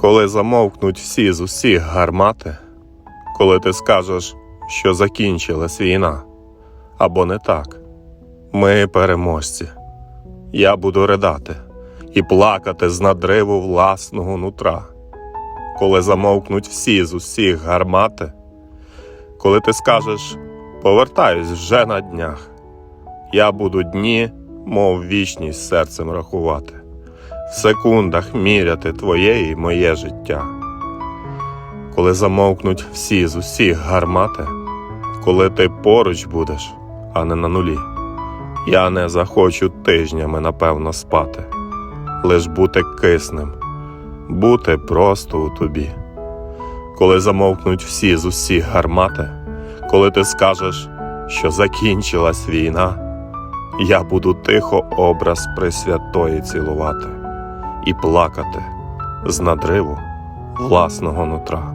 Коли замовкнуть всі з усіх гармати, коли ти скажеш, що закінчилась війна, або не так, ми переможці. Я буду ридати і плакати з надриву власного нутра. Коли замовкнуть всі з усіх гармати, коли ти скажеш повертаюсь вже на днях, я буду дні, мов вічність серцем рахувати, секундах міряти твоє і моє життя. Коли замовкнуть всі з усіх гармати, коли ти поруч будеш, а не на нулі, я не захочу тижнями, напевно, спати, лиш бути киснем, бути просто у тобі. Коли замовкнуть всі з усіх гармати, коли ти скажеш, що закінчилась війна, я буду тихо образ Пресвятої цілувати і плакати з надриву власного нутра.